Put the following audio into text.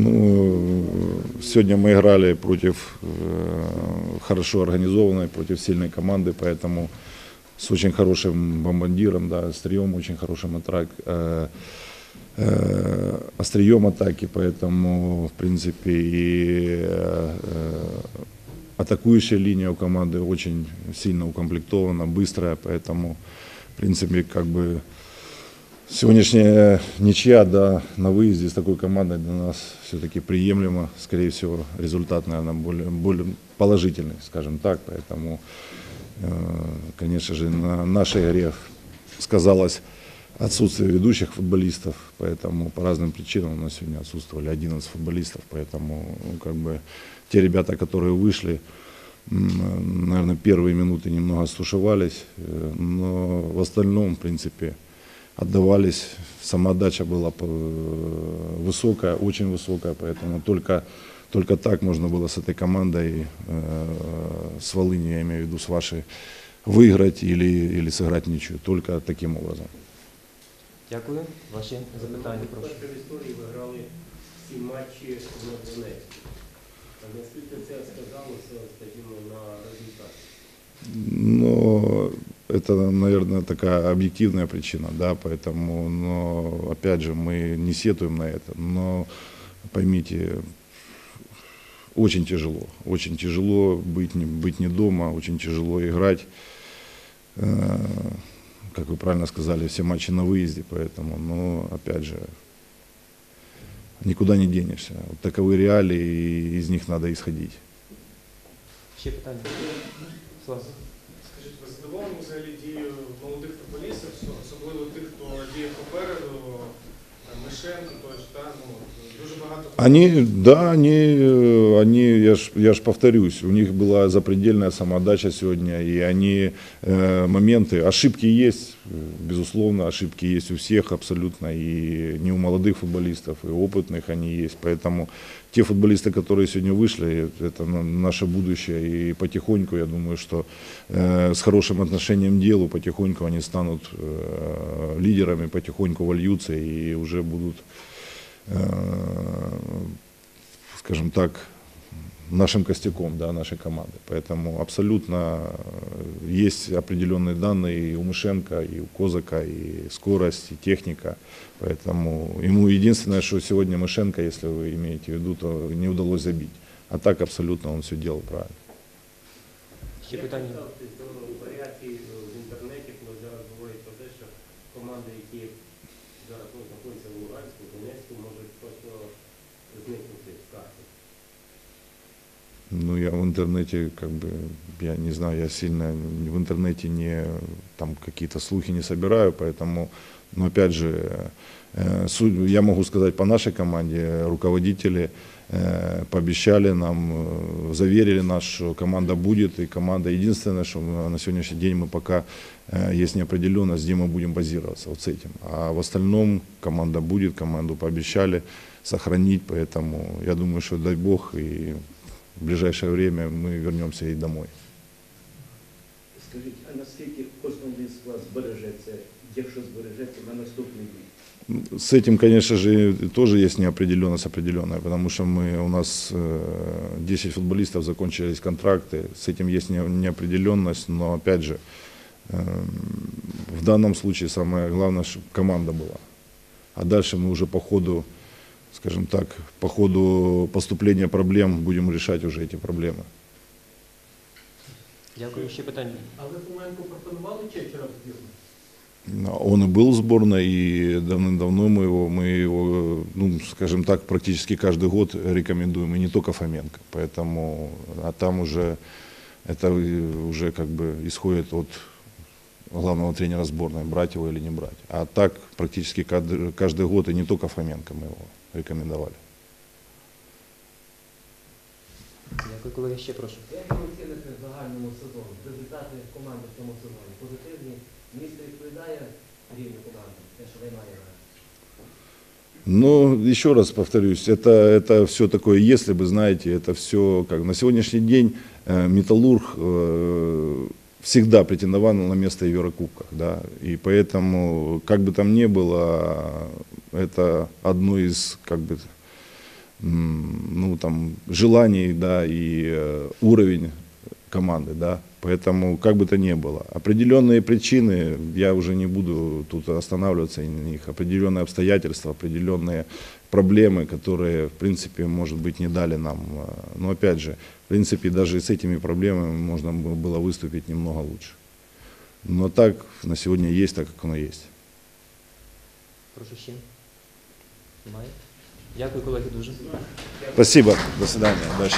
Ну, сегодня мы играли против э, хорошо организованной, против сильной команды, поэтому с очень хорошим бомбардиром, да, острием очень хорошим атак, э, э, острием атаки, поэтому, в принципе, и э, атакующая линия у команды очень сильно укомплектована, быстрая, поэтому, в принципе, как бы Сегодняшняя ничья да, на выезде с такой командой для нас все-таки приемлемо. Скорее всего, результат, наверное, более, более положительный, скажем так. Поэтому, э, конечно же, на нашей игре сказалось отсутствие ведущих футболистов. Поэтому по разным причинам у нас сегодня отсутствовали 11 футболистов. Поэтому ну, как бы, те ребята, которые вышли, наверное, первые минуты немного стушевались. Э, но в остальном, в принципе, отдавались. Самоотдача была э, высокая, очень высокая, поэтому только, только так можно было с этой командой, э, с Волынью, я имею в виду, с вашей, выиграть или, или сыграть ничью. Только таким образом. Дякую. Ваші запитання, прошу. Перше в історії ви грали всі матчі в Донецьку. А наскільки це сказалося, скажімо, на результаті? Это, наверное, такая объективная причина, да, поэтому, но, опять же, мы не сетуем на это, но поймите, очень тяжело, очень тяжело быть не, быть не дома, очень тяжело играть, Э, как вы правильно сказали, все матчи на выезде, поэтому, но, опять же, никуда не денешься. Вот таковы реалии, и из них надо исходить. Ще питання. Слава Скажіть, ви задоволені взагалі дією молодих футболістів, особливо тих, хто діє попереду, е, Они, да, они, э, они я, ж, я ж повторюсь, у них была запредельная самоотдача сегодня, и они, э, моменты, ошибки есть, безусловно, ошибки есть у всех абсолютно, и не у молодых футболистов, и опытных они есть, поэтому те футболисты, которые сегодня вышли, это на- наше будущее, и потихоньку, я думаю, что э, с хорошим отношением к делу, потихоньку они станут э, лидерами, потихоньку вольются и уже будут э, скажем так, нашим костяком да, нашей команды. Поэтому абсолютно э, есть определенные данные и у Мышенко, и у Козака, и скорость, и техника. Поэтому ему единственное, что сегодня Мышенко, если вы имеете в виду, то не удалось забить. А так абсолютно он все делал правильно. Ще Як питання. ставитесь до варіацій е, в інтернеті, коли зараз говорять про те, що команди, які зараз ну, знаходяться в Луганську, в Донецьку, Ну, я в интернете, как бы, я не знаю, я сильно в интернете не, там, какие-то слухи не собираю, поэтому, но опять же, э, я могу сказать по нашей команде, руководители э, пообещали нам, э, заверили нас, что команда будет, и команда, единственное, что на сегодняшний день мы пока есть неопределенность, где мы будем базироваться, вот с этим. А в остальном команда будет, команду пообещали сохранить, поэтому я думаю, что дай бог, и в ближайшее время мы вернемся и домой. Скажіть, а наскільки основний склад збережеться, якщо збережеться на наступний рік? С этим, конечно же, тоже есть неопределенность определенная, потому что мы, у нас э, 10 футболистов, закончились контракты, с этим есть не- неопределенность, но опять же, э, в данном случае самое главное, чтобы команда была. А дальше мы уже по ходу, скажем так, по ходу поступления проблем будем решать уже эти проблемы. Дякую. Ще питання. А ви Фоменко пропонували Чечера в збірну? Ну, Он и был в сборной, и давным-давно мы его, мы его, ну, скажем так, практически каждый год рекомендуем, и не только Фоменко. Поэтому, а там уже, это уже как бы исходит от главного тренера сборной, брать его или не брать. А так практически каждый, каждый год, и не только Фоменко мы его рекомендовали. Дякую, колеги. Ще прошу. Як ви оціните в загальному сезону? Результати команди в цьому сезоні? Позитивні? Місто відповідає рівню команди, те, що ви маєте? Ну, еще раз повторюсь, это, это все такое, если бы, знаете, это все, как на сегодняшний день э, Металлург э, всегда претендовал на место в Еврокубках, да, и поэтому, как бы там ни было, это одно из, как бы, ну, там, желаний, да, и э, уровень команды, да. Поэтому, как бы то ни было, определенные причины, я уже не буду тут останавливаться на них, определенные обстоятельства, определенные проблемы, которые, в принципе, может быть, не дали нам. э, Но, опять же, в принципе, даже с этими проблемами можно бы- было выступить немного лучше. Но так на сегодня есть, так как оно есть. Прошу. Немає? Дякую, колеги, дуже. Спасибо. До свидания. Удачи.